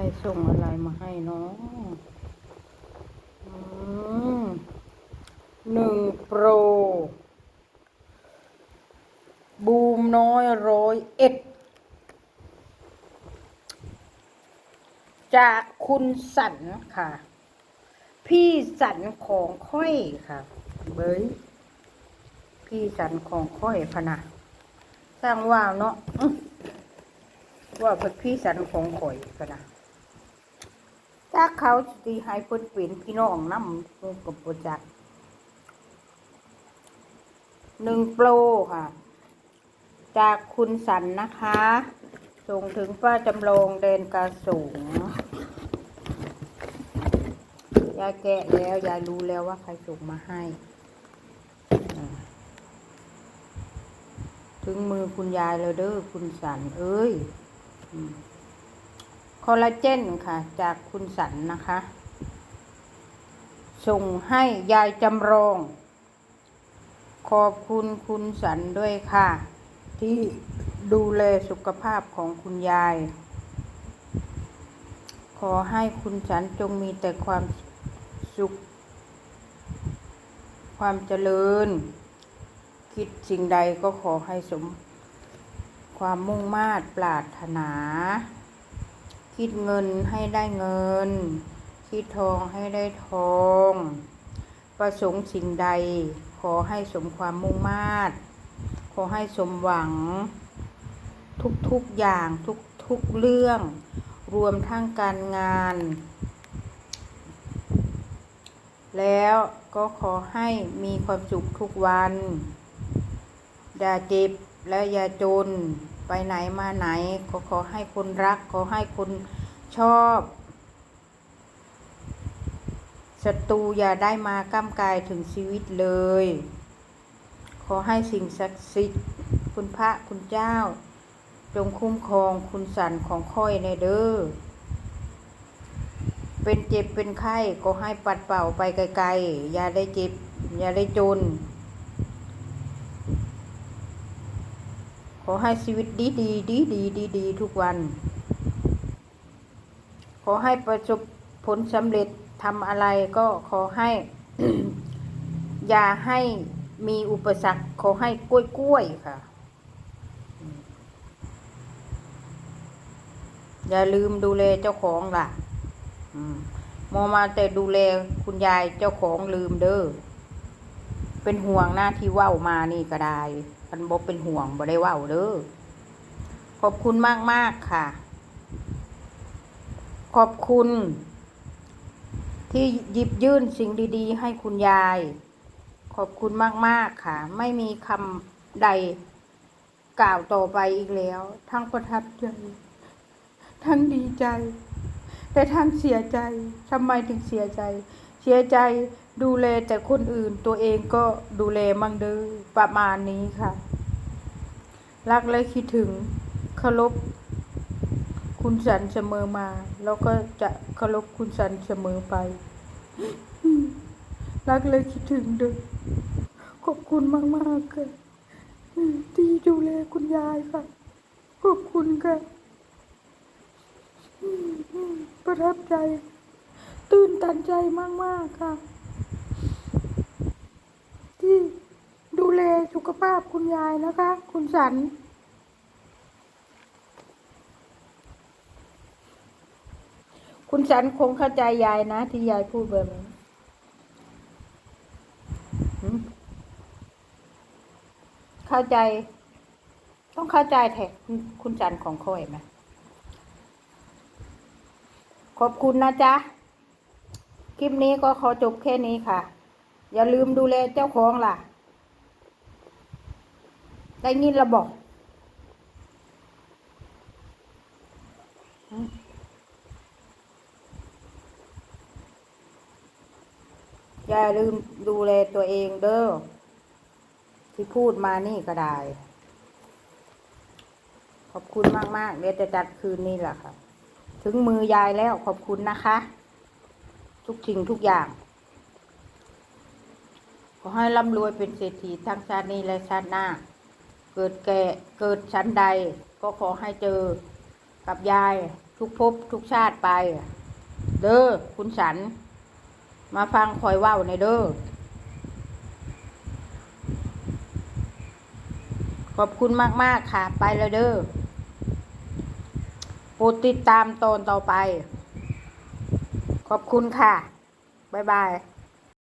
รส่งอะไรมาให้เนาะอืมหนึ่งโปร บูมน้อยร้อยเอ็ด จากคุณสันค่ะ พี่สันของค่อยค่ะ เบยพี่สันของค่อยพนะสร้างว่าวเนาะอื้อว่าเพิ่นพี่สันของข่อยพนะ ถ้าเขาสิให้เพิ่นเป็นพี่น้องน้ำงูกับบ่จักหนึ่งโปรค่ะ จากคุณสันนะคะ ส่งถึงป้าจำลองเดนกาสูงยายแกะแล้วยายรู้แล้วว่าใครส่งมาให้ ถึงมือคุณยายแล้วเด้อคุณสันเอ้ย อืม คอลลาเจนค่ะ จากคุณสันนะคะ ส่งให้ยายจำลอง ขอบคุณคุณสันด้วยค่ะ ที่ดูแลสุขภาพของคุณยาย ขอให้คุณสันจงมีแต่ความสุข ความเจริญ คิดสิ่งใดก็ขอให้สมความมุ่งมา่ปรารถนา คิดเงินให้ได้เงิน คิดทองให้ได้ทอง ประสงค์สิ่งใด ขอให้สมความมุ่งมา่ขอให้สมหวัง ทุกๆอย่างทุกๆเรื่อง รวมทั้งการงาน แล้วก็ขอให้มีความสุขทุกวัน อย่าเจ็บและอย่าจน ไปไหนมาไหนก็ขอให้คนรัก ขอให้คนชอบศัตรูอย่าได้มาก้ำกายถึงชีวิตเลย ขอให้สิ่งศักดิ์สิทธิ์คุณพระคุณเจ้า จงคุ้มครองคุณสันของค่อยในเด้อ เป็นเจ็บเป็นไข้ก็ให้ปัดเป่าไปไกลๆ อย่าได้เจ็บ อย่าได้จน ข อให้ชีวิตดีดีดีดีดีดีทุกวัน ขอให้ประสบผลสำเร็จทำอะไรก็ขอให้ อย่าให้มีอุปสรรค ขอให้กล้วยกล้วยค่ะ อย่าลืมดูแลเจ้าของล่ะมอมาแต่ดูแลคุณยายเจ้าของลืมเด้อ เป็นห่วงหน้าที่ว้ามานี่ก็ได้ มันบ่เป็นห่วงบ่ได้ว้าเด้อขอบคุณมากมากค่ะ ขอบคุณ ที่หยิบยื่นสิ่งดีๆ ให้คุณยาย ขอบคุณมากๆค่ะ ไม่มีคำใดกล่าวต่อไปอีกแล้ว ทั้งประทับใจ ทั้งดีใจ แต่ทั้งเสียใจทำไมถึงเสียใจ เสียใจดูแลแต่คนอื่นตัวเองก็ดูแลมั่งเด้อประมาณนี้ค่ะ รักและคิดถึงเคารพคุณสันเสมอมา แล้วก็จะเคารพคุณสันเสมอไป รักและคิดถึงเด้อขอบคุณมากๆค่ะที่ดูแลคุณยายค่ะ ขอบคุณค่ะประทับใจ ตื่นตันใจมาก ๆ ค่ะ ที่ดูแลสุขภาพคุณยายนะคะ คุณสัน คุณสันคงเข้าใจยายนะ ที่ยายพูดแบบนี้หืมเข้าใจ ต้องเข้าใจแท็กคุณคุณสันของค่อยไหมขอบคุณนะจ๊ะ คลิปนี้ก็ขอจบแค่นี้ค่ะ อย่าลืมดูแลเจ้าของล่ะ ได้ยินระบอกอย่าลืมดูแลตัวเองเด้อที่พูดมานี่ก็ได้ ขอบคุณมาก ๆ เดี๋ยวจะจัดคืนนี้แหละค่ะ ถึงมือยายแล้วขอบคุณนะคะ ทุกสิ่งทุกอย่าง ขอให้ร่ำรวยเป็นเศรษฐีทั้งชาตินี้และชาติหน้า เกิดแก่เกิดชั้นใด ก็ขอให้เจอกับยายทุกภพทุกชาติไป เด้อคุณสัน มาฟังคอยว้าในเด้อขอบคุณมาก ๆ ค่ะ ไปแล้วเด้อโปรดติดตามตอนต่อไป ขอบคุณค่ะ บ๊ายบาย